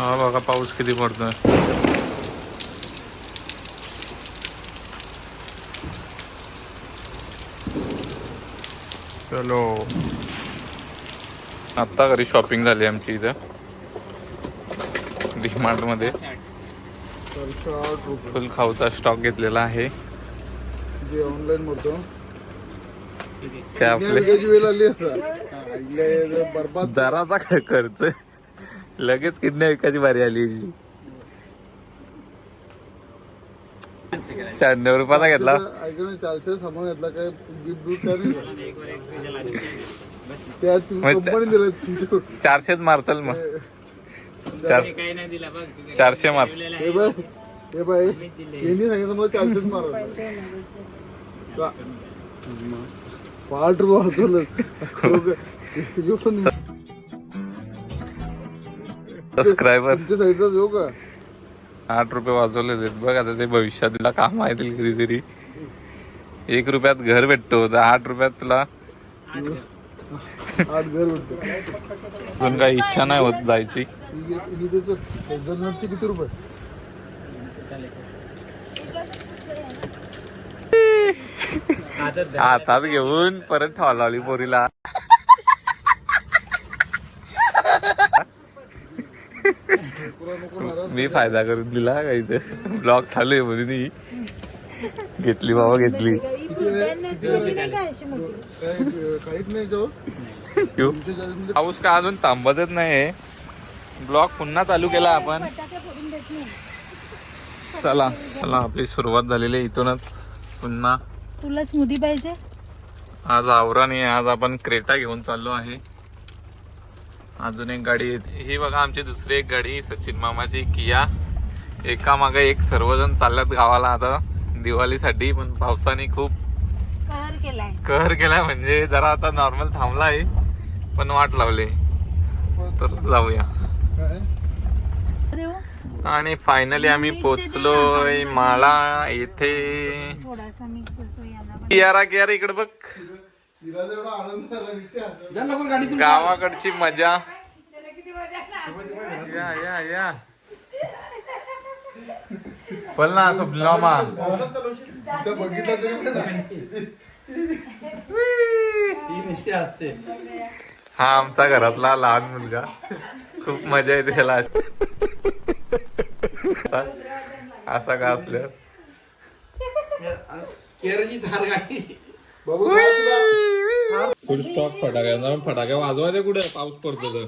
हा बघा पाऊस किती पडतोय. चलो. आत्ता घरी शॉपिंग झाली आमची इथं. डीमार्टमध्ये. फुल खाऊचा स्टॉक घेतलेला आहे. ऑनलाईन म्हणतो ते आपले. बरबाद. दराचा खर्च लगेच किडण्या विकायची बारी आली. शहाण्णव रुपयाचा घेतला. चारशे सामान घेतला काय दिलं चारशेच मारचल मग. चार चारशे मार. हे बाय हे बाय. यांनी सांगितलं मला चारशेच मारा पाच रुपये वाचवलं सबस्क्रायबर तुमच्या साईडचा जो का आठ रुपये वाजवले आहेत. बघ आता ते भविष्यात तुला काम आहे कधीतरी एक रुपयात घर भेटतो. तर आठ रुपयात तुला आठ घर भेटतो. पण काही इच्छा नाही होत जायची. किती रुपये? हातात घेऊन परत ठेवा लावली पोरीला तुला नको नाराज मी फायदा करून दिला काही तर ब्लॉग चालू आहे म्हणून ही. घेतली बाबा घेतली. पाऊस का अजून थांबतच नाही ब्लॉग पुन्हा चालू केला आपण. चला चला आपली सुरुवात झालेली आहे इथूनच. पुन्हा. तुला स्मूदी पाहिजे? आज आवराने आज आपण क्रेटा घेऊन चाललो आहे. अजून एक गाडी. ही बघा आमची दुसरी एक गाडी सचिन मामाची किया. एका मागे एक सर्वजण चालल्यात गावाला आता दिवाळीसाठी पण पावसाने खूप कहर केलाय. कहर केलाय म्हणजे जरा आता नॉर्मल थांबला आहे पण वाट लावली. तर जाऊया. आणि फायनली आम्ही पोचलोय माळा येथे. कियारा कियारा इकडे बघ. गावाकडची मजा. या या या. बोल ना असं बघितलं तरी पण नाही. हा आमचा घरातला लहान मुलगा. खूप मजा येते त्याला. असा- का असल्या बाबू जा तुला. फुल स्टॉप फटाक्या फटाक्या वाजवायचे कुठे? पाऊस पडतो तर.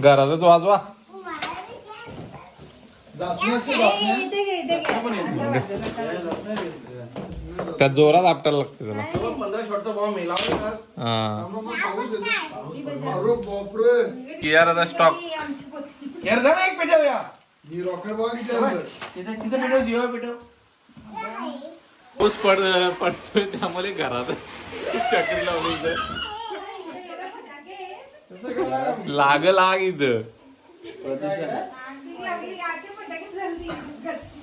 घरातच वाजवा. जाचण्याचे जाचण्या. इथे घे, इथे घे. त्यात जोरात आपटायला लागते त्याला. हा. आम्हाला मग पाऊस येतो. अरे बापरे. कियाराचा स्टॉक ही आमची पोती. ही रॉकेट बघा किती आहे. पाऊस पड पडतोय त्यामुळे घरात चक्री लावली इथं. लाग लाग इथं.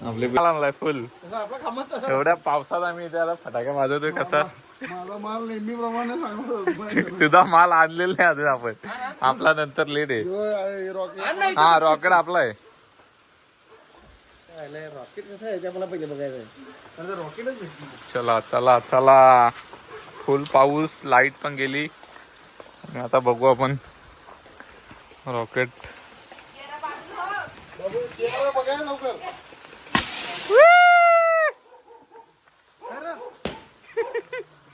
आपले आणलाय फुल. एवढ्या पावसात आम्ही त्याला फटाका वाजवतोय कसा? माझा माल नेहमीप्रमाणे तुझा माल आणलेला नाही अजून आपण. आपला नंतर लेट आहे. ह्यो आहे. रॉकेट हा आहे? चला चला चला. फुल पाऊस लाइट पण गेली. आणि आता बघू आपण. रॉकेट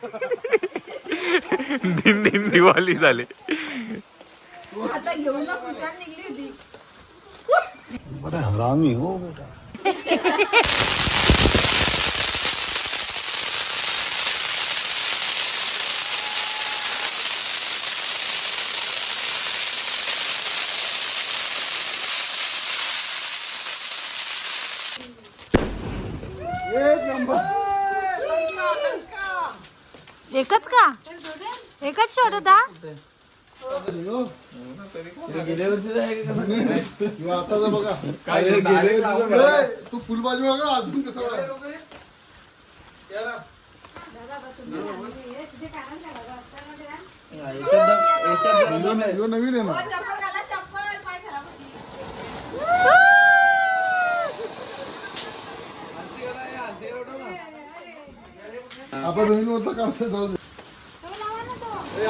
दिन दिन दिवाळी झाली. आता घेऊन ना खुशाल निघली होती. बड़ा हरामी हो बेटा. एक नंबर एकच का एकच शॉट होता ह्यो आताचा बघा. ए, तू फुलबाजी बघा अजून कसं आहे. ह्यो नवीन आहे हो, ना चप्पल घाला चप्पल. पाय खराब होती. आपण नवीन होता काढतो जाऊ दे ए, आराम करा ना. मस्त गुड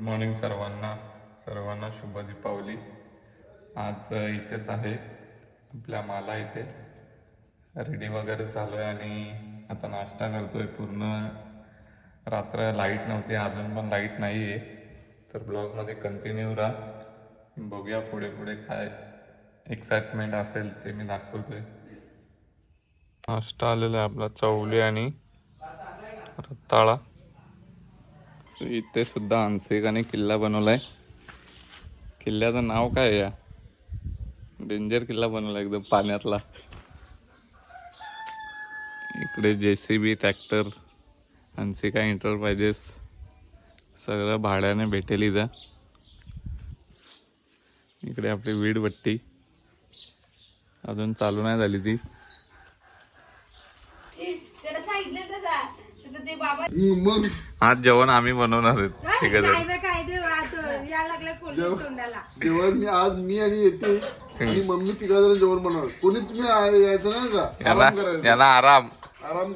मॉर्निंग सर्वांना. सर्वांना शुभ दीपावली. आज इथेच आहे. आपल्या माला इथे. रेडी वगैरे चालू आहे आणि आता नाश्ता करतोय पूर्ण. रात्र लाइट नव्हती अजून पण लाइट नाही आहे तर ब्लॉगमध्ये कंटिन्यू राहा. बघूया पुढे पुढे काय एक्साइटमेंट असेल ते मी दाखवतोय. नाश्ता आलेला आहे आपला चवली आणि रताळा. इथे सुद्धा हंसिकाने किल्ला बनवलाय. किल्ल्याचं नाव काय आहे या? डेंजर किल्ला बनवला एकदम पाण्यातला. इकडे J C B tractor Hansika enterprises सगळं भाड्याने भेटेल इथं. इकडे आपली वीड भट्टी. अजून चालू नाही झाली ती. त्याला सांगितलं तसा तर ते बाबा हम्म, मग आज जेवण आम्ही बनवणार आहेत ठीक आहे काय काय जेवण मी आज मी आणि येते. मम्मी तिघा जण जेवण बनवणार. कोणी तुम्ही यायचं नाही का? याला आराम. आराम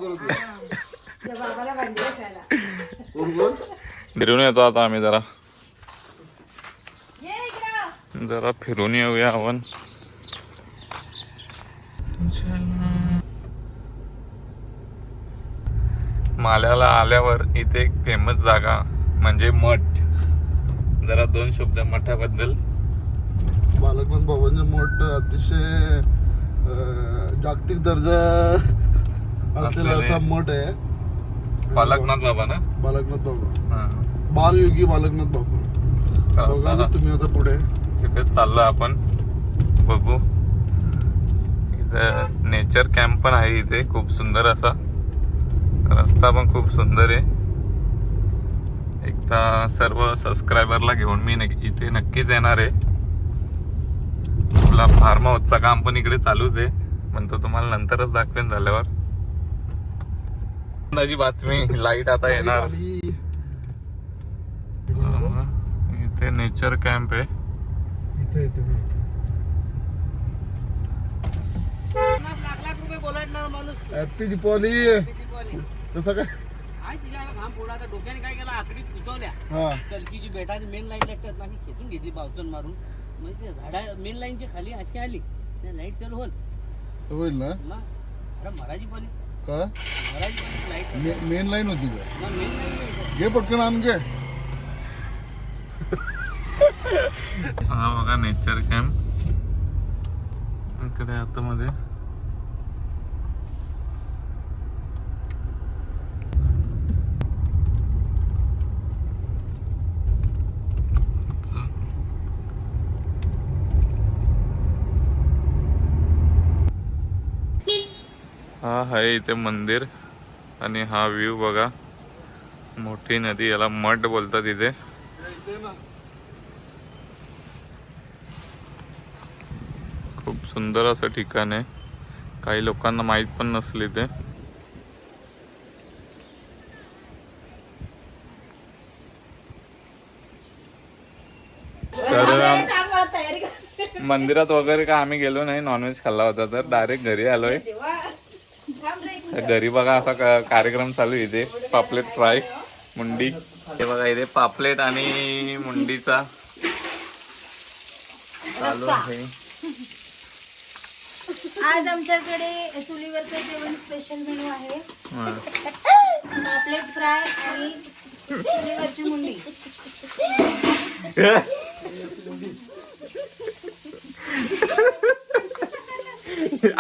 बाबाला भांडी कोण कोण? फिरून येतो आता आम्ही जरा. ये इकडं. जरा फिरून येऊया आपण. माल्याला आल्यावर इथे एक फेमस जागा म्हणजे मठ. जरा दोन शब्द मठाबद्दल. बालकनाथ बाबांचं मठ अतिशय जागतिक दर्जा असलेले. असा मठ आहे. बालकनाथ बाबा ना? बालकनाथ बाबा. बालयोगी बालकनाथ बाबा. बघा ना तुम्ही आता पुढे. तिथेच चाललो आपण. बघू. इथं नेचर कॅम्प पण आहे इथे. खूप सुंदर असा. रस्ता पण खूप सुंदर आहे. एकदा सर्व सबस्क्रायबरला घेऊन मी इथे नक्कीच येणार आहे. आपला फार्म हाऊसचा काम पण इकडे चालूच आहे. पण तो तुम्हाला नंतरच दाखवेन झाल्यावर. आनंदाची बातमी. लाइट आता येणार. इथे नेचर कॅम्प आहे. इथे येते मी. लाख लाख रुपये गोलाडणार माणूस. हॅपी दीपावली. कसं काय? घाम डोक्याने काय केला? हा. कलकीची बेटाची मेन लाईन लागतात ना खेचून घेतली पावसानं मारून. म्हणजे ते झाडा मेन लाईनच्या खाली अशी आली. त्या लाइट चालू होईल ना? मग? अरे मराठी पाली का? मराठी मेन लाईन होती का? घे पटकन आण घे. हा बघा नेचर कॅम्प इकडे आतमध्ये. हा आहे इथे मंदिर आणि हा व्ह्यू बघा. मोठी नदी याला मठ बोलतात इथे. खूप सुंदर असं ठिकाण आहे. काही लोकांना माहीत पण नसले ते तर मंदिरात वगैरे का आम्ही गेलो नाही. नॉनव्हेज खाल्ला होता तर. डायरेक्ट घरी आलोय देवा थांब रे एक तर घरी बघा असा कार्यक्रम चालू आहे इथे. पापलेट फ्राय मुंडी. हे बघा इथे पापलेट आणि मुंडीचा चालू आहे. आज आमच्याकडे चुलीवरचं जेवण स्पेशल मेनू आहे. पापलेट फ्राय आणि चुलीवरची मुंडी.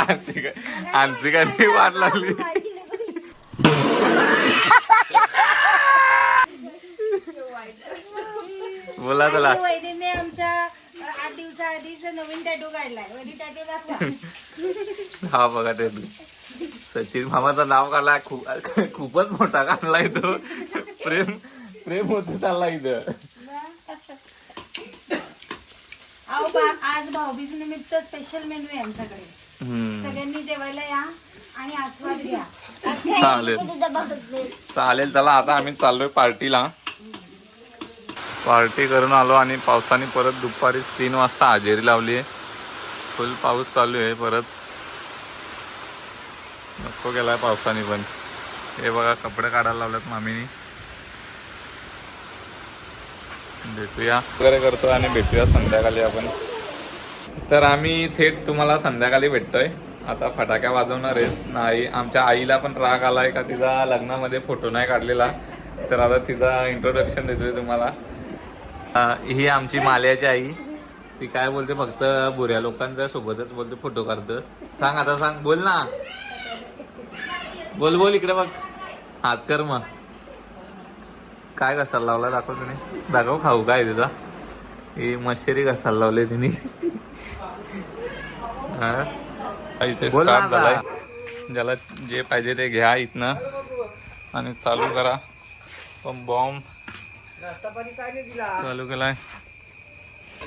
आंशिका आंशिकाने वाट लागली? बोला चला आणि वहिनीने आमच्या आठ दिवसा आधीच नवीन टॅटू काढलाय वहिनी टॅटू दाखवा. हा बघा ते. सचिन मामाचं नाव काढला खूप खूपच मोठा काढलाय तो. प्रेम प्रेम होत चालला इथं. अहो बाप आज भाऊबीज निमित्त स्पेशल मेनू आहे आमच्याकडे. सगळ्यांनी जेवायला या आणि आस्वाद घ्या. चालेल. चालेल चला आता आम्ही चाललोय पार्टीला. पार्टी करून आलो आणि पावसाने परत दुपारी तीन वाजता हजेरी लावली आहे फुल पाऊस चालू आहे परत. नको गेलाय पावसाने पण. हे बघा कपडे काढायला लावलेत मामीनी. भेटूया. वगैरे करतो आणि भेटूया संध्याकाळी आपण. तर आम्ही थेट तुम्हाला संध्याकाळी भेटतोय. आता फटाक्या वाजवणार आहेत. नाही आमच्या आईला पण राग आलाय का तिचा लग्नामध्ये फोटो नाही काढलेला. तर आता तिचा इंट्रोडक्शन देतोय तुम्हाला. ही आमची माल्याची आई. ती काय बोलते फक्त बुऱ्या लोकांच्या सोबतच बोलते फोटो काढतस. सांग आता सांग. बोल ना. बोल बोल इकडे बघ. हात कर मग. काय घसायला लावला दाखव तिने. दाखव खाऊ काय तिचा. ही मशेरी घसायला लावले तिने. हा? इथे स्टार्ट. झालाय. ज्याला जे पाहिजे ते घ्या इथनं. आणि चालू करा. पण बॉम्ब चालू केलाय.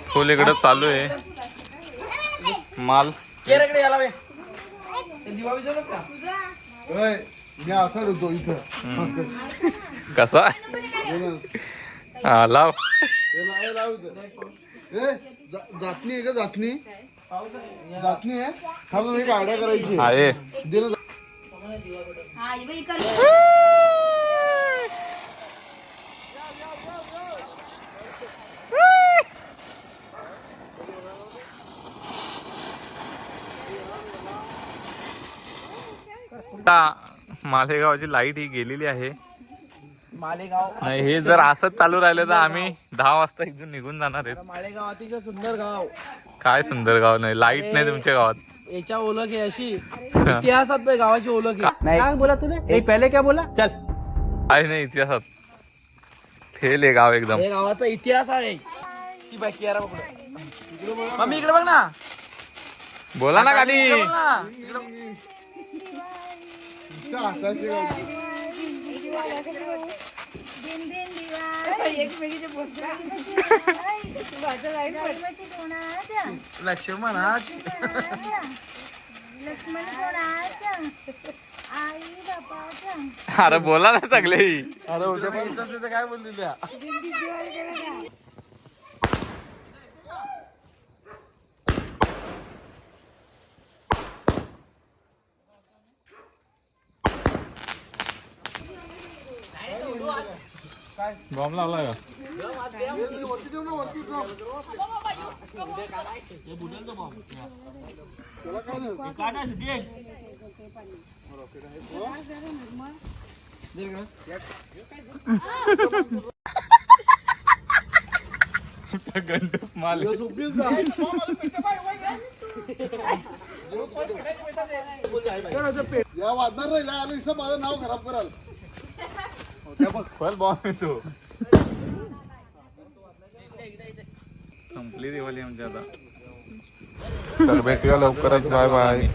फुल इकडं चालू आहे. माल. केरकडे याला बे ते दिवा विजवलं का? ओय, मी असा होतो इथं. कसा. हा लाव. जातनी आहे का जातनी आहे गाड्या करायची आहे मालेगावची लाइट ही गेलेली आहे. मालेगाव नाही हे जर असंच चालू राहिलं तर आम्ही दहा वाजता इथून निघून जाणार आहेत. मालेगाव अतिशय सुंदर गाव. काय सुंदर गाव नाही लाइट नाही तुमच्या गावात. याच्या ओळख आहे अशी. इतिहासात नाही गावाची ओळख आहे. काय बोला तुला पहिले काय बोला? चल. आहे नाही इतिहासात. फेल आहे गाव एकदम. हे गावाचा इतिहास आहे. ती बाकी यार मम्मी इकडे बघ ना. बोला ना खाली इकडे लक्ष्मण आज अरे बोला ना सगळे. अरे उद्या काय बोलली त्या? बॉम्ब लावला का माल या वाजणार नाही माझं नाव खराब कराल. फल बॉम्ब येतो संपली दिवाळी आमची आता. तर भेटूया लवकरच. Bye bye